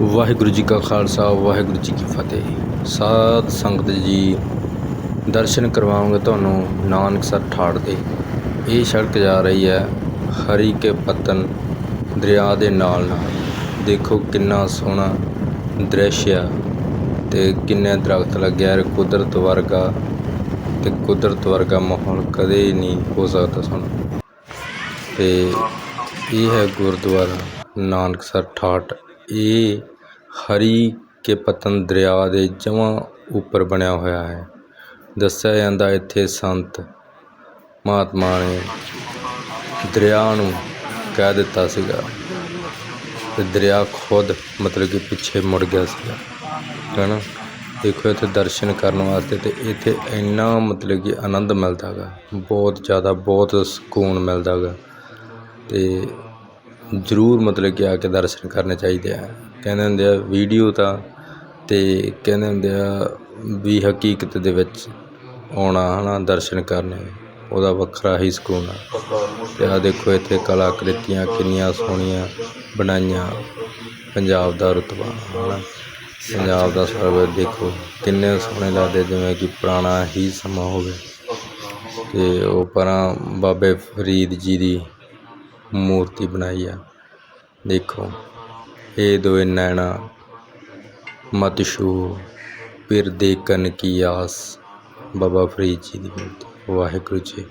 ਵਾਹਿਗੁਰੂ ਜੀ ਕਾ ਖਾਲਸਾ, ਵਾਹਿਗੁਰੂ ਜੀ ਕੀ ਫਤਿਹ। ਸਾਧ ਸੰਗਤ ਜੀ, ਦਰਸ਼ਨ ਕਰਵਾਵਾਂਗੇ ਤੁਹਾਨੂੰ ਨਾਨਕਸਰ ਠਾੜ ਦੇ। ਇਹ ਸੜਕ ਜਾ ਰਹੀ ਹੈ ਹਰੀ ਕੇ ਪਤਨ ਦਰਿਆ ਦੇ ਨਾਲ ਨਾਲ। ਦੇਖੋ ਕਿੰਨਾ ਸੋਹਣਾ ਦ੍ਰਿਸ਼ ਆ ਤੇ ਕਿੰਨੇ ਦਰਖਤ ਲੱਗਿਆ ਹੈ ਕੁਦਰਤ ਵਰਗਾ ਤੇ ਕੁਦਰਤ ਵਰਗਾ ਮਾਹੌਲ ਕਦੇ ਨਹੀਂ ਹੋ ਸਕਦਾ ਸਾਨੂੰ। ਤੇ ਇਹ ਹੈ ਗੁਰਦੁਆਰਾ ਨਾਨਕਸਰ ਠਾਠ ਇਹ ਹਰੀ ਕੇ ਪਤਨ ਦਰਿਆ ਦੇ ਜਮਾਂ ਉੱਪਰ ਬਣਿਆ ਹੋਇਆ ਹੈ। ਦੱਸਿਆ ਜਾਂਦਾ ਇੱਥੇ ਸੰਤ ਮਹਾਤਮਾ ਨੇ ਦਰਿਆ ਨੂੰ ਕਹਿ ਦਿੱਤਾ ਸੀਗਾ ਤੇ ਦਰਿਆ ਖੁਦ ਮਤਲਬ ਕਿ ਪਿੱਛੇ ਮੁੜ ਗਿਆ ਸੀਗਾ। ਹੈਨਾ? ਦੇਖੋ ਇੱਥੇ ਦਰਸ਼ਨ ਕਰਨ ਵਾਸਤੇ ਤੇ ਇੱਥੇ ਇੰਨਾ ਮਤਲਬ ਕਿ ਆਨੰਦ ਮਿਲਦਾ ਗਾ। ਬਹੁਤ ਜ਼ਿਆਦਾ ਬਹੁਤ ਸਕੂਨ ਮਿਲਦਾ ਗਾ। ਤੇ ਜ਼ਰੂਰ ਮਤਲਬ ਕਿ ਆ ਕੇ ਦਰਸ਼ਨ ਕਰਨੇ ਚਾਹੀਦੇ ਆ। ਕਹਿੰਦੇ ਹੁੰਦੇ ਆ, ਵੀਡੀਓ ਤਾਂ ਅਤੇ ਕਹਿੰਦੇ ਹੁੰਦੇ ਆ ਵੀ ਹਕੀਕਤ ਦੇ ਵਿੱਚ ਆਉਣਾ ਹੈ ਨਾ ਦਰਸ਼ਨ ਕਰਨੇ, ਉਹਦਾ ਵੱਖਰਾ ਹੀ ਸਕੂਨ ਆ। ਅਤੇ ਆਹ ਦੇਖੋ, ਇੱਥੇ ਕਲਾਕ੍ਰਿਤੀਆਂ ਕਿੰਨੀਆਂ ਸੋਹਣੀਆਂ ਬਣਾਈਆਂ ਪੰਜਾਬ ਦਾ ਰੁਤਬਾ ਹੈ ਨਾ ਪੰਜਾਬ ਦਾ ਸਰਵਰ ਦੇਖੋ, ਕਿੰਨੇ ਸੋਹਣੇ ਲੱਗਦੇ, ਜਿਵੇਂ ਕਿ ਪੁਰਾਣਾ ਹੀ ਸਮਾਂ ਹੋਵੇ। ਅਤੇ ਉਹ ਪਰਾਂ ਬਾਬੇ ਫਰੀਦ ਜੀ ਦੀ ਮੂਰਤੀ ਬਣਾਈ ਆ। ਦੇਖੋ, ਇਹ ਦੋਏ ਨੈਣਾ ਮਤ ਛੂ ਫਿਰ ਦੇਖਣ ਕੀ ਆਸ, ਬਾਬਾ ਫਰੀਦ ਜੀ ਦੀ ਮੂਰਤੀ। ਵਾਹਿਗੁਰੂ ਜੀ